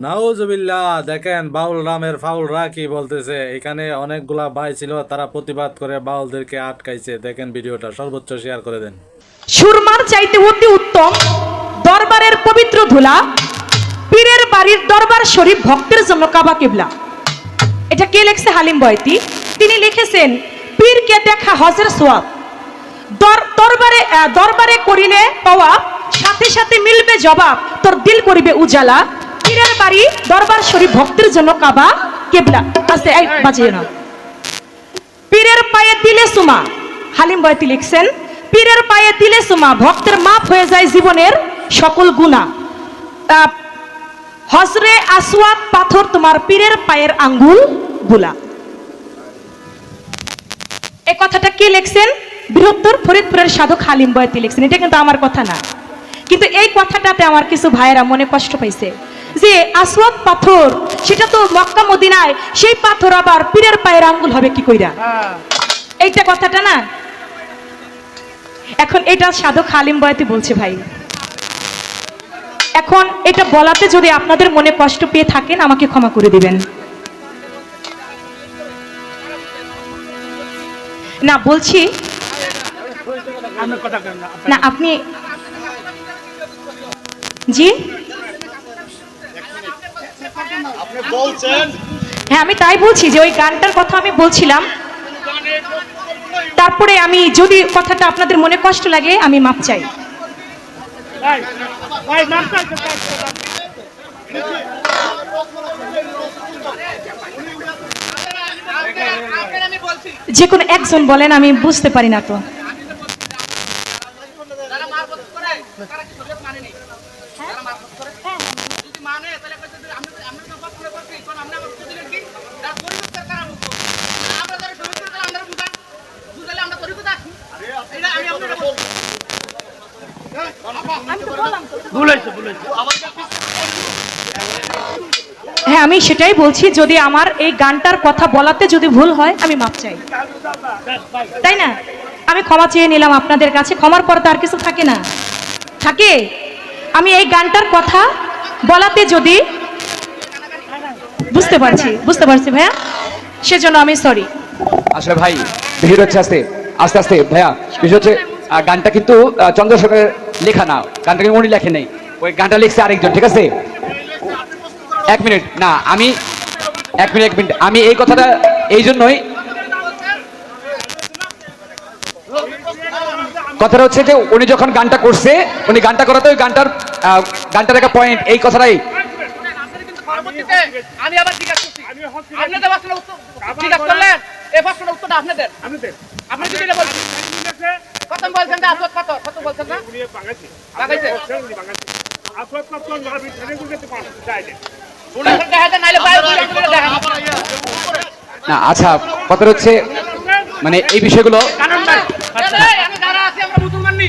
নাউজুবিল্লাহ, দেখেন বাউল রামের বলতেছে। এখানে অনেকগুলা ভাই ছিল, তারা প্রতিবাদ করে বাউলদেরকে আটকাইছে। দেখেন ভিডিওটা, সর্বোচ্চ শেয়ার করে দেন। সুরমার চাইতে অতি উত্তম দরবারের পবিত্র ধুলা, পীরের বাড়ির দরবার শরীফ ভক্তের জন্য কাবা এটা কে লেখছে? হালিম বয়তি। তিনি লিখেছেন, পীরকে দেখা হজের সোয়াব। দর- দরবারে দরবারে করিলে পাওয়া, সাথে সাথে মিলবে জবাব, তোর দিল করিবে উজালা। পীরের বাড়ি দরবার শরীফ ভক্তের জন্য কাবা কেবলা। আস্তে এই বাজিয়ে না পীরের পায়ে দিলে সুমা। হালিম বয়তি লিখছেন পীরের পায়ে দিলে সুমা ভক্তের মাপ হয়ে যায় জীবনের সকল গুণা। আহ, হজরে আসওয়াদ পাথর তোমার পীরের পায়ের আঙ্গুল বুলা এই কথাটা কে লিখছেন? বৃহত্তর ফরিদপুরের সাধক হালিম বয়তি লিখছেন। এটা কিন্তু আমার কথা না। কিন্তু এই কথাটাতে আমার কিছু ভাইয়েরা মনে কষ্ট পাইছে। যে আসওয়াদ পাথর সেটা তো মক্কা মদিনায় সেই পাথর আবার পীরের পায়ের আঙ্গুল হবে কি কইরা? এইটা কথাটা না? এখন এটা সাধক হালিম বয়াতি বলছে ভাই। এখন এটা বলাতে যদি আপনাদের মনে কষ্ট পেয়ে থাকেন আমাকে ক্ষমা করে দিবেন। না বলছি না আপনি জি? হ্যাঁ আমি তাই বলছি যে ওই গানটার কথা আমি বলছিলাম। তারপরে আমি যদি কথাটা আপনাদের মনে কষ্ট লাগে আমি মাপ চাই। যে কোনো একজন বলেন আমি বুঝতে পারি না তো যারা মারফত করে তারা কি শরীয়ত মানেনি যারা মারফত করে যদি মানে তাহলে কইতে যে আমরা আমরা তো বাপ করে করছি কোন আমরা বাপ করে দিলেন কি তার পরিবর্তন কারা মুক্ত আমরা যারা শরীয়ত করে আমরা বুঝান বুঝালে আমরা তরিকত আসি এটা আমি আপনাকে বলছি হ্যাঁ আমি সেটাই বলছি যদি আমার এই গানটার কথা বলাতে যদি ভুল হয় আমি মাপ চাই। তাই না? আমি ক্ষমা চেয়ে নিলাম আপনাদের কাছে ক্ষমার পর তো আর কিছু থাকে না। থাকে? আমি এই গানটার কথা বলাতে যদি বুঝতে পারছি বুঝতে পারছি ভাইয়া। সেজন্য আমি সরি আসলে ভাই ভিড় হচ্ছে আস্তে আস্তে আস্তে ভাইয়া। বিষয় হচ্ছে গানটা কিন্তু চন্দ্রশেখরের লেখা না, গানটা কিন্তু উনি লেখে নেই। ওই গানটা লিখছে আরেকজন, ঠিক আছে? এক মিনিট, না, আমি, এক মিনিট এক মিনিট, আমি এই কথাটা এই জন্যই কথাটা হচ্ছে যে উনি যখন গানটা করছে, উনি গানটা করাতে ওই গানটার গানটার একটা পয়েন্ট এই কথাটাই। আপনাদের প্রথম বলছেন যে আসত পাথর কত বলছেন না? লাগাইছে আপনাদের দেখা না। না আচ্ছা কথাটা হচ্ছে মানে এই বিষয়গুলো আমি যারা আছি আমরা মুসলমান নি।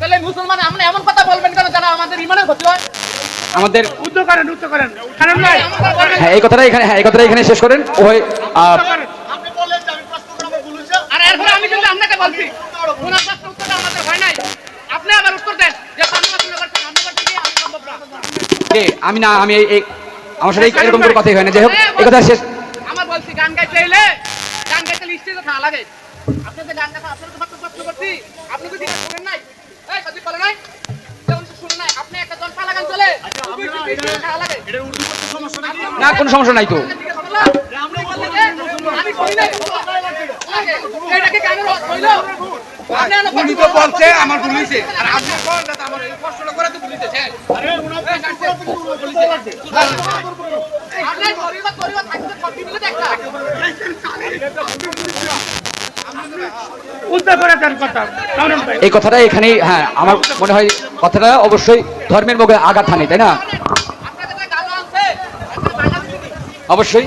তাহলে মুসলমান আমরা এমন কথা বলবেন কেন যারা আমাদের ইমানের ক্ষতি হয়? আমাদের উদ্যোগ করেন উদ্যোগ করেন। কারণ নাই। হ্যাঁ এই কথাটা এখানে হ্যাঁ এই কথাটা এখানে শেষ করেন। ওই আপনি বললেন যে আমি প্রশ্ন করে আমার ভুল আর এরপরে আমি কিন্তু আপনাকে বলছি ওনার প্রশ্ন উত্তরটা আমাদের হয় নাই আপনি আবার উত্তর দেন যে আপনি পছন্দ করছেন আপনি করছেন কি আমি সম্ভব না যে আমি না আমি এই- এই আমার সাথে এরকম করে কথাই হয় না। যাই হোক এই কথা শেষ। আমার বলছি গান গাইতে এলে গান গাইতে স্টেজে থাকা লাগে। আপনি যে গান গাইতে আপনার তো মাত্র প্রশ্ন করছি আপনি তো জিজ্ঞাসা করেন নাই। এই কথা বলে নাই? তো লাগে। নাকি? না কোনো সমস্যা নাই তো। করি তো আমার ভুল হয়েছে। আর আপনি আমার এই কষ্টটা করে এই কথাটা এখানেই হ্যাঁ আমার মনে হয় কথাটা অবশ্যই ধর্মের মুখে আঘাত হানে, তাই না? অবশ্যই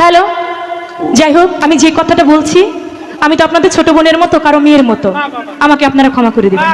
হ্যালো যাই হোক আমি যে কথাটা বলছি আমি তো আপনাদের ছোট বোনের মতো কারও মেয়ের মতো। আমাকে আপনারা ক্ষমা করে দিবেন।